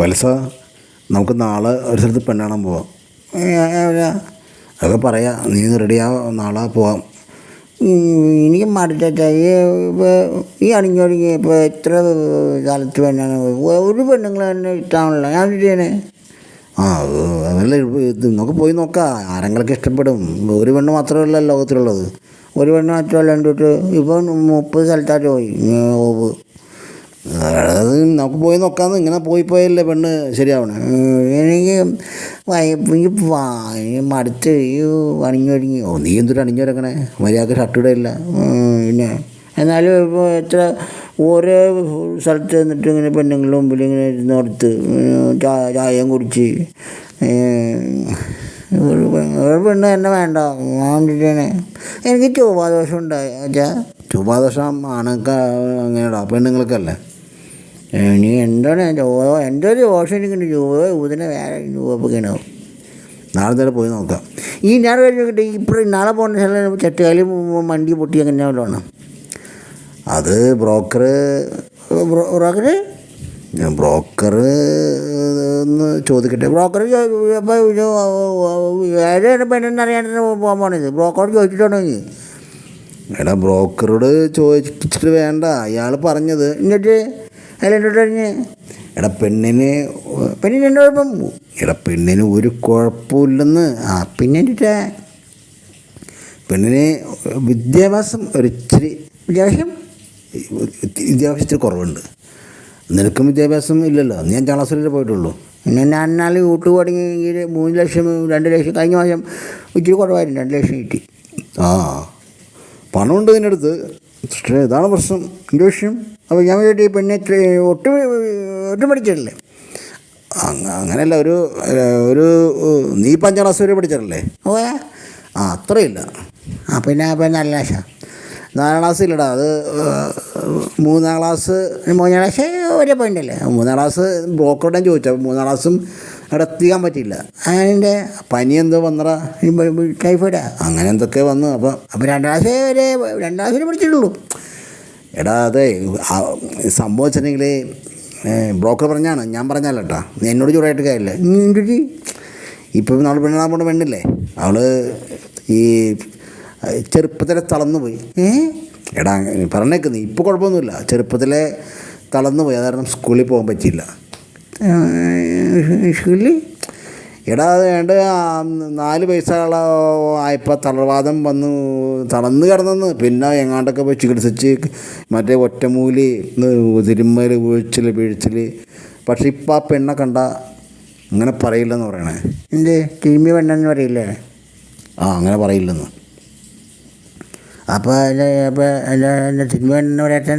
വത്സ നമുക്ക് നാളെ ഒരു സ്ഥലത്ത് പെണ്ണാണാൻ പോവാം. അതൊക്കെ പറയാം നീ റെഡിയാ നാളെ പോവാം. എനിക്ക് മടുത്ത ഈ അണിഞ്ഞൊരുങ്ങി ഇപ്പോൾ എത്ര കാലത്ത് പെണ്ണാണ്? ഒരു പെണ്ണുങ്ങൾ തന്നെ ഇഷ്ടമാണല്ലോ ഞാൻ ചെയ്യണേ? ആ അത് അതല്ല ഇത് നമുക്ക് പോയി നോക്കാം. ആരെങ്കിലൊക്കെ ഇഷ്ടപ്പെടും. ഒരു പെണ്ണ് മാത്രമല്ല ലോകത്തിലുള്ളത്. ഒരു പെണ്ണ് മാത്രമല്ല കണ്ടിട്ട് ഇപ്പം മുപ്പത് സ്ഥലത്തായിട്ട് പോയി അത് നമുക്ക് പോയി നോക്കാമെന്ന് ഇങ്ങനെ പോയി പോയല്ലേ പെണ്ണ് ശരിയാവണേ. എനിക്ക് ഈ മടുത്ത് ഈ അണിഞ്ഞൊരുങ്ങി ഓ നീ എന്തൊരു അണിഞ്ഞൊരങ്ങനെ മര്യാദയ്ക്ക് ഷർട്ട് ഇടയില്ല. പിന്നെ എന്നാലും ഇപ്പോൾ എത്ര ഓരോ സ്ഥലത്ത് നിന്നിട്ട് ഇങ്ങനെ പെണ്ണുങ്ങളുടെ മുമ്പിൽ ഇങ്ങനെ ഇരുന്നോടത്ത് ചായ ചായയും കുടിച്ച് ഒരു പെണ്ണ് തന്നെ വേണ്ട. എന്തിനാണ് എനിക്ക് ചൊവ്വാദോഷം ഉണ്ടായി. ചൊവ്വാദോഷം ആണൊക്കെ അങ്ങനെയാടാ പെണ്ണുങ്ങൾക്കല്ലേ? ഇനി എന്താണ് ചൊവ്വ എന്റെ ഒരു ദോഷം എനിക്കുണ്ട്. ചൊവ്വ ഊതിനെ വേറെ ചൊവ്വപ്പൊക്കെയാണോ നാളെ നേരെ പോയി നോക്കാം. ഈ ഞാൻ കഴിഞ്ഞിട്ട് ഇപ്പോൾ നാളെ പോകുന്ന സ്ഥലം ചെട്ടുകാലി മണ്ടി പൊട്ടി അങ്ങനെ വല്ലതാണ് അത് ബ്രോക്കർ ബ്രോക്കർ ബ്രോക്കർ ഒന്ന് ചോദിക്കട്ടെ. ബ്രോക്കർ ഏഴ് പെണ്ണെന്നറിയാൻ പോകാൻ പോണത്. ബ്രോക്കറോട് ചോദിച്ചിട്ടാണോ നീ എടാ ബ്രോക്കറോട് ചോദിച്ചിട്ട് വേണ്ട. അയാൾ പറഞ്ഞത് എന്നിട്ട് അതിലെന്നോട്ട് പറഞ്ഞ് എടാ പെണ്ണിന് പെണ്ണിന് എന്റെ കുഴപ്പം? എടാ പെണ്ണിന് ഒരു കുഴപ്പമില്ലെന്ന് ആ പിന്നെ എന്റെ പെണ്ണിന് വിദ്യാഭ്യാസം ഒരിച്ചിരി വിദ്യാഭ്യാസം വിദ്യാഭ്യാസം? ഇച്ചിരി കുറവുണ്ട്. നിനക്കും വിദ്യാഭ്യാസം ഇല്ലല്ലോ. ഞാൻ അഞ്ചാം ക്ലാസ്സിലേ പോയിട്ടുള്ളൂ. പിന്നെ ഞാൻ നാല് യൂട്യൂബ് തുടങ്ങിയെങ്കിൽ മൂന്ന് ലക്ഷം രണ്ട് ലക്ഷം കഴിഞ്ഞ മാസം ഇച്ചിരി കുറവായിരുന്നു രണ്ട് ലക്ഷം കിട്ടി. ആ പണമുണ്ട് നിന്റെ അടുത്ത് പക്ഷേ ഇതാണ് പ്രശ്നം. എന്റെ വിഷയം? അപ്പോൾ ഞാൻ വിചാരിച്ചു ഈ പെണ്ണെ ഒട്ടും ഒട്ടും പഠിച്ചിട്ടില്ലേ. അങ്ങ- അങ്ങനെയല്ല ഒരു ഒരു നീ ഇപ്പം അഞ്ചാം ക്ലാസ് വരെ പഠിച്ചിട്ടില്ലേ? ഓ ആ അത്രയില്ല. ആ പിന്നെ പിന്നെ നല്ല ആശ നാലാം ക്ലാസ് ഇല്ലടാ അത് മൂന്നാം ക്ലാസ് മൂന്നാം ക്ലാസ് ഒരേ പോയിന്റ് അല്ലേ മൂന്നാം ക്ലാസ് ബ്ലോക്ക് ഞാൻ ചോദിച്ചു മൂന്നാം ക്ലാസ്സും അവിടെ എത്തിക്കാൻ പറ്റിയില്ല. അതിന്റെ പനി എന്തോ വന്നടാ. ടൈഫോയിഡാ. അങ്ങനെ എന്തൊക്കെ വന്നു. അപ്പോൾ അപ്പം രണ്ടാഴ്ച വരെ രണ്ടാഴ്ച വരെ പഠിച്ചിട്ടുള്ളൂ എടാ അതെ സംഭവിച്ചിട്ടുണ്ടെങ്കിൽ ബ്രോക്കർ പറഞ്ഞാണ്. ഞാൻ പറഞ്ഞല്ല കേട്ടോ എന്നോട് ചൂടായിട്ട് കാര്യമില്ല. നീ എന്തിട്ട് ഇപ്പം നമ്മൾ പെണ്ണാൻ പോകുന്ന പെണ്ണില്ലേ? അവൾ ഈ ചെറുപ്പത്തിലെ തളർന്നു പോയി. ഏ? എടാ പറഞ്ഞേക്കുന്നു ഇപ്പോൾ കുഴപ്പമൊന്നുമില്ല. ചെറുപ്പത്തിലെ തളർന്നു പോയി. അത് കാരണം സ്കൂളിൽ പോകാൻ പറ്റിയില്ല. സ്കൂളിൽ എടാ വേണ്ട നാല് വയസ്സുള്ള ആയപ്പോൾ തളർവാദം വന്ന് തളർന്ന് കിടന്നെന്ന് പിന്നെ എങ്ങാണ്ടൊക്കെ പോയി ചികിത്സിച്ച് മറ്റേ ഒറ്റമൂലി തിരുമ്മൽ വീഴ്ചൽ വീഴ്ചൽ പക്ഷെ ഇപ്പം ആ പെണ്ണെ കണ്ട അങ്ങനെ പറയില്ലെന്ന് പറയണേ. എന്റെ കിഴിമി പെണ്ണെന്ന് പറയില്ലേ? ആ അങ്ങനെ പറയില്ലെന്ന്. അപ്പോൾ അതിന്റെ അപ്പോൾ എന്റെ തിരുമ്പി പെണ്ണെന്ന് പറയാത്ത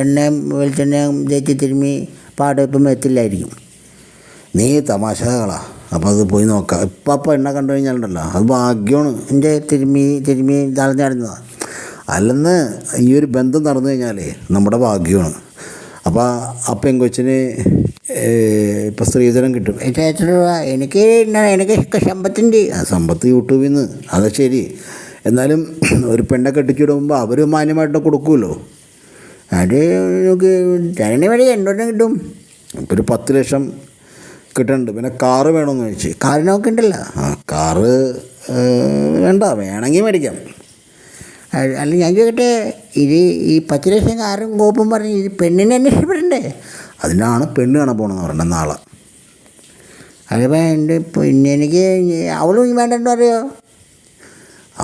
എണ്ണയും വെളിച്ചെണ്ണയും തേച്ച് തിരുമ്മി പാട് ഇപ്പം എത്തില്ലായിരിക്കും നീ തമാശകളാ. അപ്പോൾ അത് പോയി നോക്കാം. ഇപ്പം അപ്പം എണ്ണ കണ്ടു കഴിഞ്ഞാലുണ്ടല്ലോ. അത് ഭാഗ്യമാണ്. എന്റെ തിരുമി തിരുമി തളർന്നു നടന്നതാണ് അല്ലെന്ന് ഈ ഒരു ബന്ധം നടന്നു കഴിഞ്ഞാലേ നമ്മുടെ ഭാഗ്യമാണ്. അപ്പോൾ ആ പെങ്കൊച്ചിന് ഇപ്പം സ്ത്രീധനം കിട്ടും. ഏറ്റവും എനിക്ക് എനിക്ക് ശമ്പത്തിന്റെ ആ സമ്പത്ത് യൂട്യൂബിൽ നിന്ന്. അത് ശരി. എന്നാലും ഒരു പെണ്ണെ കെട്ടിച്ചിടുമ്പോൾ അവർ മാന്യമായിട്ട് കൊടുക്കുമല്ലോ. അത് നമുക്ക് തരണി വഴി എന്തോരം കിട്ടും? ഒരു പത്ത് ലക്ഷം കിട്ടുന്നുണ്ട് പിന്നെ കാറ് വേണമെന്ന് ചോദിച്ചു. കാറ് ഉണ്ടല്ല. ആ കാറ് വേണ്ട. വേണമെങ്കിൽ മേടിക്കാം. അല്ല ഞാൻ ചോദിക്കട്ടെ ഇത് ഈ പത്ത് ലക്ഷം കാറും കോപ്പും പറഞ്ഞ് ഇത് പെണ്ണിനെ തന്നെ ഇഷ്ടപ്പെടണ്ടേ അതിനാണ് പെണ്ണ് കാണാൻ പോകണമെന്ന് പറഞ്ഞത് നാളെ. അതിപ്പോൾ എന്റെ പിന്നെ എനിക്ക് അവളും വേണ്ടെന്ന് പറയോ?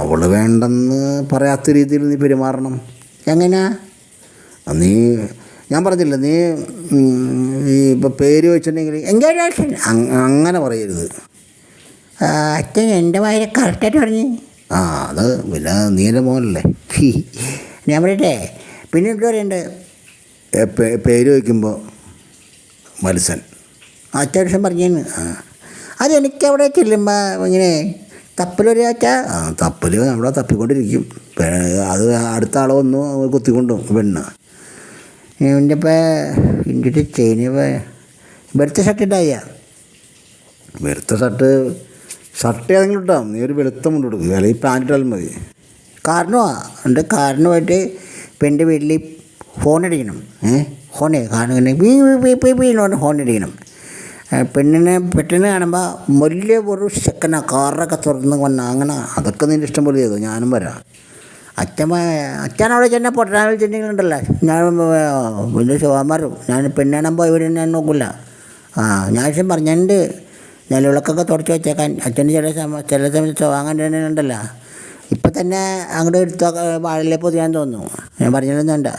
അവൾ വേണ്ടെന്ന് പറയാത്ത രീതിയിൽ നീ പെരുമാറണം. എങ്ങനെയാ നീ ഞാൻ പറഞ്ഞില്ല നീ ഈ ഇപ്പം പേര് വെച്ചിട്ടുണ്ടെങ്കിൽ എൻഗേജ് അങ്- അങ്ങനെ പറയരുത്. അച്ഛൻ എന്റെ വായിൽ കറക്റ്റായിട്ട് പറഞ്ഞു. ആ അത് പിന്നെ നീ എന്റെ മോനല്ലേ. ഞാൻ പറയട്ടെ പിന്നെ എന്ത് പറയണ്ട്? പേര് വയ്ക്കുമ്പോൾ മത്സൻ. അത്യാവശ്യം പറഞ്ഞു അതെനിക്ക് അവിടെ ചെല്ലുമ്പോൾ ഇങ്ങനെ തപ്പലൊരു അച്ഛാ ആ തപ്പൽ അവിടെ തപ്പിക്കൊണ്ടിരിക്കും. അത് അടുത്ത ആളെ കുത്തിക്കൊണ്ടും പെണ്ണ്. എന്റെ ഇപ്പോൾ എന്റെ ചെയിന് വെളുത്ത ഷർട്ട് ഇട്ടായ വെളുത്ത ഷർട്ട് ഷർട്ട് ഏതെങ്കിലും ഇട്ടാം? നീ ഒരു വെളുത്ത മുണ്ട് കൊടുക്കുക അല്ലെങ്കിൽ പാന്റ് ഇട്ടാലും മതി. കാരണമാ എന്റെ കാരണമായിട്ട് ഇപ്പം എന്റെ വീട്ടിൽ ഫോൺ അടിക്കണം. ഏ? ഹോണേ കാണുകയാണ് പീ പീ പീ പീ എന്ന് പറഞ്ഞ് ഹോൺ അടിക്കണം. പെണ്ണിനെ പെട്ടെന്ന് കാണുമ്പോൾ വലിയ ഒരു ചെക്കനാണ് കാറൊക്കെ തുറന്ന് വന്ന അങ്ങനെ അതൊക്കെ നിന്റെ ഇഷ്ടം പോലെ ചെയ്തു. ഞാനും വരാം. അച്ഛൻ അച്ഛൻ അവിടെ ചെന്ന ട്രാവൽ ചെന്നിട്ടുണ്ടല്ലോ ഞാൻ വലിയ ശോഭമാരും ഞാൻ പെണ്ണാണാൻ പോയി ഇവിടെ ഞാൻ നോക്കില്ല ആ ഞാൻ പക്ഷെ പറഞ്ഞിട്ടുണ്ട് നിലവിളക്കൊക്കെ തുടച്ച് വെച്ചേക്കാൻ. അച്ഛന് ചില സമയം ചില സമയത്ത് ഉണ്ടല്ലോ ഇപ്പം തന്നെ അങ്ങോട്ട് എടുത്തൊക്കെ വാഴയിലെ പൊതിയാൻ തോന്നുന്നു. ഞാൻ പറഞ്ഞിരുന്നുണ്ട്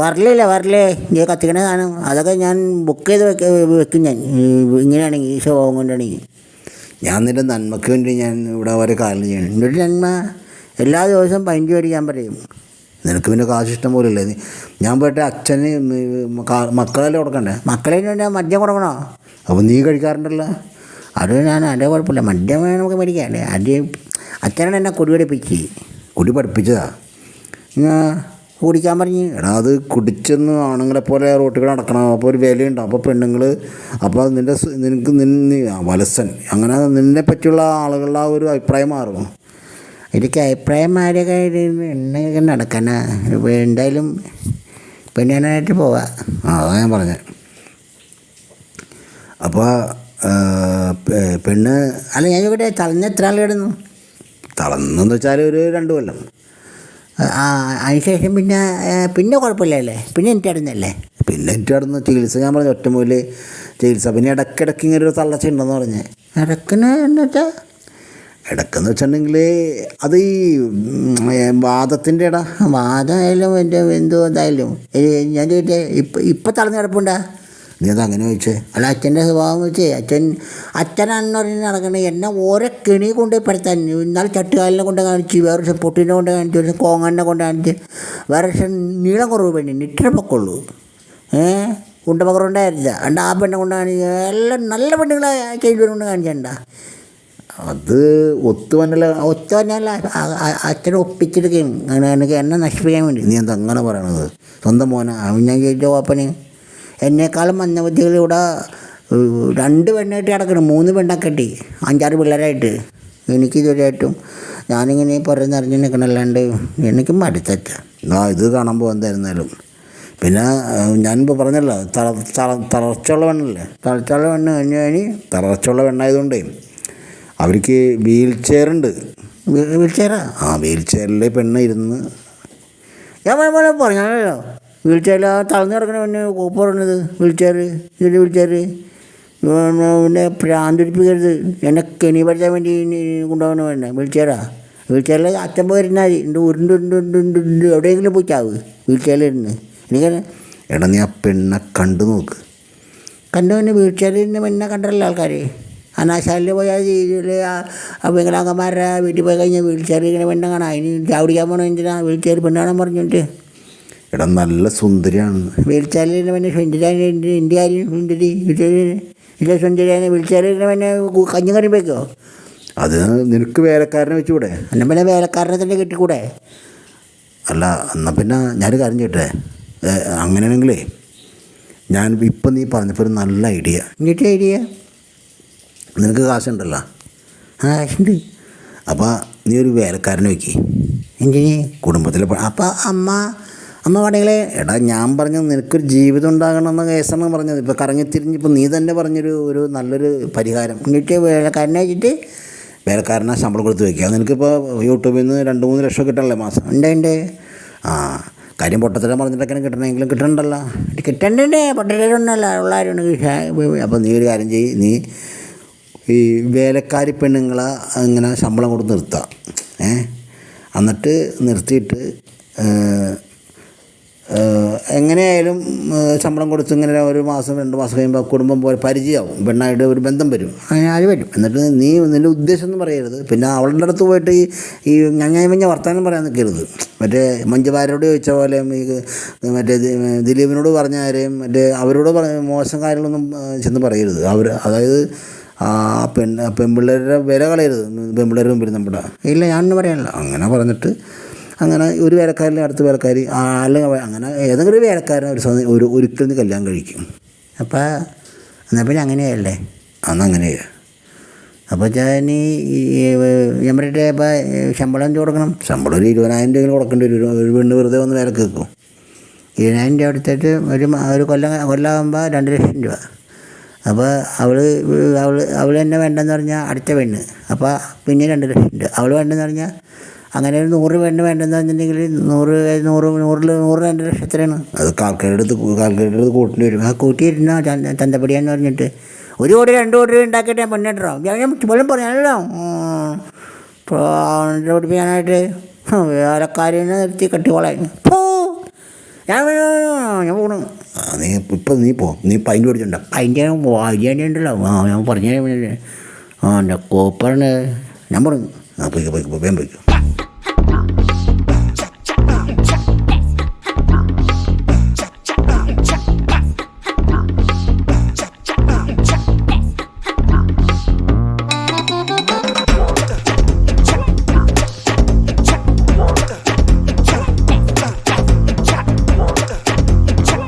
വരലില്ല വരലേ? നീ കത്തിക്കണ സാധനം. അതൊക്കെ ഞാൻ ബുക്ക് ചെയ്ത് വെക്ക വെക്കും ഞാൻ. ഇങ്ങനെയാണെങ്കിൽ ഈ സ്വഭാവം കൊണ്ടാണെങ്കിൽ. ഞാൻ നിന്റെ നന്മയ്ക്ക് വേണ്ടി ഞാൻ ഇവിടെ അവരെ കാലം ചെയ്യണം എന്നിട്ട് നന്മ? എല്ലാ ദിവസവും പൈന്റ് മേടിക്കാൻ പറയും. നിനക്ക് പിന്നെ കാശ് ഇഷ്ടം പോലെ ഇല്ലേ ഞാൻ പോയിട്ട് അച്ഛന് മക്കളെല്ലാം കൊടുക്കണ്ടേ? മക്കളെ ഞാൻ മദ്യം കൊടുക്കണോ? അപ്പോൾ നീ കഴിക്കാറുണ്ടല്ലോ. അത് ഞാൻ അതിന്റെ കുഴപ്പമില്ല. മദ്യം നമുക്ക് മേടിക്കാല്ലേ അത് അച്ഛനാണ് എന്നെ കുടി പഠിപ്പിച്ച്. കുടി പഠിപ്പിച്ചതാ. ഞാൻ കുടിക്കാൻ പറഞ്ഞ്. എടാ അത് കുടിച്ചെന്ന് ആണുങ്ങളെ പോലെ റോട്ടിൽ നടക്കണം അപ്പോൾ ഒരു വിലയുണ്ട്. അപ്പോൾ പെണ്ണുങ്ങൾ അപ്പോൾ നിന്റെ നിനക്ക് നിന്ന് വലസൻ അങ്ങനെ നിന്നെ പറ്റിയുള്ള ആളുകളുടെ ആ ഒരു അഭിപ്രായം മാറും. എനിക്ക് അഭിപ്രായം മാറിയൊക്കെ എണ്ണയൊക്കെ നടക്കാനാ ഇപ്പോൾ എന്തായാലും പെണ്ണാനായിട്ട് പോവാം. അതാണ് ഞാൻ പറഞ്ഞത് അപ്പോൾ പെണ്ണ് അല്ല ഞാൻ ഇവിടെ തളഞ്ഞ എത്ര ആൾ കിടന്നു? തളന്നെന്ന് വെച്ചാൽ ഒരു രണ്ട് കൊല്ലം. ആ അതിനുശേഷം പിന്നെ പിന്നെ കുഴപ്പമില്ലല്ലേ? പിന്നെ എനിക്ക് അടഞ്ഞല്ലേ പിന്നെ എനിക്ക് അടന്ന് ചികിത്സ ഞാൻ പറഞ്ഞു ഒറ്റമൂൽ ചികിത്സ. പിന്നെ ഇടയ്ക്കിടയ്ക്ക് ഇങ്ങനെ ഒരു തള്ളച്ച ഉണ്ടെന്ന് പറഞ്ഞ്. ഇടക്കിന് എന്ന് വെച്ചാൽ ഇടയ്ക്കെന്ന് വെച്ചിട്ടുണ്ടെങ്കിൽ അത് ഈ വാദത്തിന്റെ ഇട വാദമായാലും എന്റെ എന്തോ എന്തായാലും ഞാൻ ചോദിച്ചേ ഇപ്പം ഇപ്പം തളർന്ന് നീ അത് അങ്ങനെ ചോദിച്ചേ. അല്ല അച്ഛന്റെ സ്വഭാവം വെച്ചേ അച്ഛൻ അച്ഛനാണെന്ന് പറഞ്ഞ് നടക്കണേ എന്നെ ഓരോ കെണി കൊണ്ട് പെടുത്താൻ. ഇന്നാൾ ചട്ടുകാലിനെ കൊണ്ട് കാണിച്ച് വേറെ ദിവസം പൊട്ടിനെ കൊണ്ട് കാണിച്ച് ഒരു ദിവസം കോങ്ങാനെ കൊണ്ട് കാണിച്ച് വേറെ ദിവസം നീളം കുറവ് പെണ്ണി നിറ്റര പൊക്കുള്ളൂ ഏ? ഉണ്ടായിരുന്നില്ല അണ്ട് ആ പെണ്ണെ കൊണ്ട് കാണിച്ച് എല്ലാം നല്ല പെണ്ണുങ്ങളെ ചെയ്തു കൊണ്ട് കാണിച്ചണ്ട. അത് ഒത്തു വന്നല്ല ഒത്തു വന്നല്ല അച്ഛനെ ഒപ്പിച്ചെടുക്കുകയും അങ്ങനെ എനിക്ക് എന്നെ നശിപ്പിക്കാൻ വേണ്ടി. നീ എന്താ അങ്ങനെ പറയണത്? സ്വന്തം മോനെ അവൻ ഞാൻ ചോദിച്ചോ അപ്പന് എന്നെക്കാളും മന്ദബുദ്ധികൾ ഇവിടെ രണ്ട് പെണ്ണായിട്ട് കിടക്കണം മൂന്ന് പെണ്ണൊക്കെ കെട്ടി അഞ്ചാറ് പിള്ളേരായിട്ട്. എനിക്ക് ഇതുവരെയായിട്ടും ഞാനിങ്ങനെ പുറന്നറിഞ്ഞ് നിൽക്കണല്ലാണ്ട് എനിക്ക് മടുത്തച്ച ആ ഇത് കാണുമ്പോൾ എന്തായിരുന്നാലും. പിന്നെ ഞാനിപ്പോൾ പറഞ്ഞല്ലോ തള തള തളർച്ചയുള്ള വെണ്ണല്ലേ തളർച്ചയുള്ള വെണ്ണ കഴിഞ്ഞ് കഴിഞ്ഞ് തളർച്ചയുള്ള പെണ്ണായതുകൊണ്ടേ അവർക്ക് വീൽ ചെയറുണ്ട് ഉണ്ട്. ചെയറാ? ആ വീൽ ചെയറിൽ പെണ്ണ് ഇരുന്ന്. ഞാൻ പോലെ പറഞ്ഞാലോ വീൽ ചെയറിൽ ആ തളർന്നു കിടക്കണ പെണ്ണ് പറഞ്ഞത്. വീൽ ചെയർ ഇതിന്റെ വീൽ ചെയർ. പിന്നെ പ്രാന്തിരിപ്പിക്കരുത് എന്നെ കെണി പഠിക്കാൻ വേണ്ടി കൊണ്ടുപോകണ വേണ്ട വീൽ ചെയറാ. വീൽ ചെയറിൽ അച്ഛൻ പോയിരുന്നാൽ ഉണ്ട് ഉരുണ്ട് ഉണ്ട് ഉണ്ട് ഉണ്ട് ഉണ്ട് എവിടെയെങ്കിലും പോയി ചാവ്. വീൽ ചെയറിലിരുന്ന് എനിക്ക് എടാ നീ ആ പെണ്ണെ കണ്ടു നോക്ക്. കണ്ടു പിന്നെ വീൽ ചെയറിന് പിന്നെ കണ്ടല്ലോ ആൾക്കാർ അനാശാലിൽ പോയാൽ ഇതിൽ ആ പെങ്ങളാങ്കന്മാരുടെ വീട്ടിൽ പോയി കഴിഞ്ഞാൽ വീൽ ഇങ്ങനെ പെണ്ണെ കാണാം അതിന് ചാവടിക്കാൻ പോകണം എന്തിനാ? വീൽ ചെയർ പെണ്ണ് കാണാൻ പറഞ്ഞിട്ട് എടാ നല്ല സുന്ദരിയാണ്. വീൽച്ചാലിന് പിന്നെ സുന്ദരി ഇന്ത്യ സുന്ദരി ഇല്ല സുന്ദരിയാണ് വീൽച്ചാലിന് പിന്നെ കഞ്ഞി കറി വെക്കോ? അത് നിനക്ക് വേലക്കാരനെ വെച്ചുകൂടെ? എന്നാൽ പിന്നെ വേലക്കാരനെ തന്നെ കിട്ടിക്കൂടെ? അല്ല എന്നാൽ പിന്നെ ഞാൻ കാര്യം ചെയ്യട്ടെ? അങ്ങനെയാണെങ്കിലേ ഞാൻ ഇപ്പം നീ പറഞ്ഞപ്പോൾ ഒരു നല്ല ഐഡിയ. എന്നിട്ട് ഐഡിയ? നിനക്ക് കാശുണ്ടല്ലോ. ആ ഉണ്ട്. അപ്പോൾ നീ ഒരു വേലക്കാരനെ വെക്കി. എങ്കിൽ കുടുംബത്തിലെ അപ്പോൾ അമ്മ അമ്മ വേണമെങ്കിൽ എടാ ഞാൻ പറഞ്ഞത് നിനക്കൊരു ജീവിതം ഉണ്ടാകണം എന്ന കേസാണ് പറഞ്ഞത്. ഇപ്പോൾ കറങ്ങിത്തിരിഞ്ഞിപ്പോൾ നീ തന്നെ പറഞ്ഞൊരു ഒരു നല്ലൊരു പരിഹാരം. എന്നിട്ട് വേലക്കാരനെ വെച്ചിട്ട് വേലക്കാരനെ ശമ്പളം കൊടുത്ത് വയ്ക്കുക നിനക്കിപ്പോൾ യൂട്യൂബിൽ നിന്ന് രണ്ട് മൂന്ന് ലക്ഷം കിട്ടണല്ലേ മാസം? ഉണ്ട് ഉണ്ട്? ആ കാര്യം പൊട്ടത്തരം പറഞ്ഞിട്ടൊക്കെ കിട്ടണമെങ്കിലും കിട്ടണ്ടല്ലോ. കിട്ടണ്ടേ പട്ടണമൊന്നുമല്ല ഉള്ളവരാണ് അപ്പോൾ നീ ഒരു കാര്യം ചെയ്യ്. നീ ഈ വേലക്കാരി പെണ്ണുങ്ങളെ ഇങ്ങനെ ശമ്പളം കൊടുത്ത് നിർത്തുക ഏ? എന്നിട്ട് നിർത്തിയിട്ട് എങ്ങനെയായാലും ശമ്പളം കൊടുത്ത് ഇങ്ങനെ ഒരു മാസം രണ്ട് മാസം കഴിയുമ്പോൾ കുടുംബം പോലെ പരിചയമാവും. പെണ്ണായിട്ട് ഒരു ബന്ധം വരും. അങ്ങനെ ആര് വരും? എന്നിട്ട് നീ നിന്റെ ഉദ്ദേശം ഒന്നും പറയരുത്. പിന്നെ അവളുടെ അടുത്ത് പോയിട്ട് ഈ ഈ ഞഞ്ഞായി മഞ്ഞ വർത്തമാനം പറയാൻ നിൽക്കരുത്. മറ്റേ മഞ്ജുവാരോട് ചോദിച്ച പോലെ ഈ മറ്റേ ദിലീപിനോട് പറഞ്ഞാലും മറ്റേ അവരോട് മോശം കാര്യങ്ങളൊന്നും ചെന്ന് പറയരുത്. അവർ അതായത് പെൺ ആ പെൺപിള്ളേരുടെ വില കളയരുത്. പെൺപിള്ളേരുടെ മുമ്പിൽ നമ്മുടെ. ഇല്ല ഞാനൊന്നും പറയാനില്ല. അങ്ങനെ പറഞ്ഞിട്ട് അങ്ങനെ ഒരു വേലക്കാരിലെ അടുത്ത വേലക്കാരി അല്ലെങ്കിൽ അങ്ങനെ ഏതെങ്കിലും ഒരു വേലക്കാരനെ ഒരു സമയം ഒരു ഒരിക്കൽ കല്യാണം കഴിക്കും. അപ്പോൾ എന്നാൽ പിന്നെ അങ്ങനെയല്ലേ? അന്ന് അങ്ങനെയാണ് അപ്പോൾ ഞാൻ ഈ ഞാൻ അപ്പോൾ ശമ്പളം കൊടുക്കണം. ശമ്പളം ഒരു ഇരുപതിനായിരം രൂപ കൊടുക്കേണ്ടി വരും. ഒരു പെണ്ണ് വെറുതെ ഒന്ന് വിലക്ക് വെക്കും. ഇരുപതിനായിരം രൂപ എടുത്തിട്ട് ഒരു ഒരു കൊല്ലം കൊല്ലമാകുമ്പോൾ രണ്ട് ലക്ഷം രൂപ. അപ്പോൾ അവൾ അവൾ അവൾ തന്നെ വേണ്ടെന്ന് പറഞ്ഞാൽ അടുത്ത പെണ്ണ്. അപ്പോൾ പിന്നെ രണ്ട് ലക്ഷമുണ്ട് അവൾ വേണ്ടെന്ന് പറഞ്ഞാൽ അങ്ങനെ ഒരു നൂറ് പെണ്ണ് വേണ്ടെന്ന് പറഞ്ഞിട്ടുണ്ടെങ്കിൽ നൂറ് നൂറ് നൂറിൽ നൂറ് രണ്ട് ലക്ഷം എത്രയാണ് അത് കാൽക്കരുടെ അടുത്ത് കാൽക്കരുടെ അടുത്ത് കൂട്ടേണ്ടി വരും. ആ കൂട്ടിയിരുന്ന ചന്തപ്പടിയാന്ന് പറഞ്ഞിട്ട്. ഒരു കോടി രണ്ട് കോടി ഉണ്ടാക്കിയിട്ട് ഞാൻ പെണ്ണിട്ടോ ഞാൻ പോലും പറഞ്ഞാലോ പഠിപ്പിക്കാനായിട്ട് വേലക്കാരിനെ നിർത്തി കെട്ടിക്കോളായിരുന്നു ഞാൻ പോകണം നീ ഇപ്പം നീ പോ. നീ പൈൻ പിടിച്ചിട്ടുണ്ടോ അതിന്റെ വായിന്റെ ഉണ്ടല്ലോ. ആ ഞാൻ പറഞ്ഞു ആ എന്റെ കോപ്പറിന് ഞാൻ പറഞ്ഞു. ആ പോയിക്കോ പോയിക്കോ വേഗം പോയിക്കോ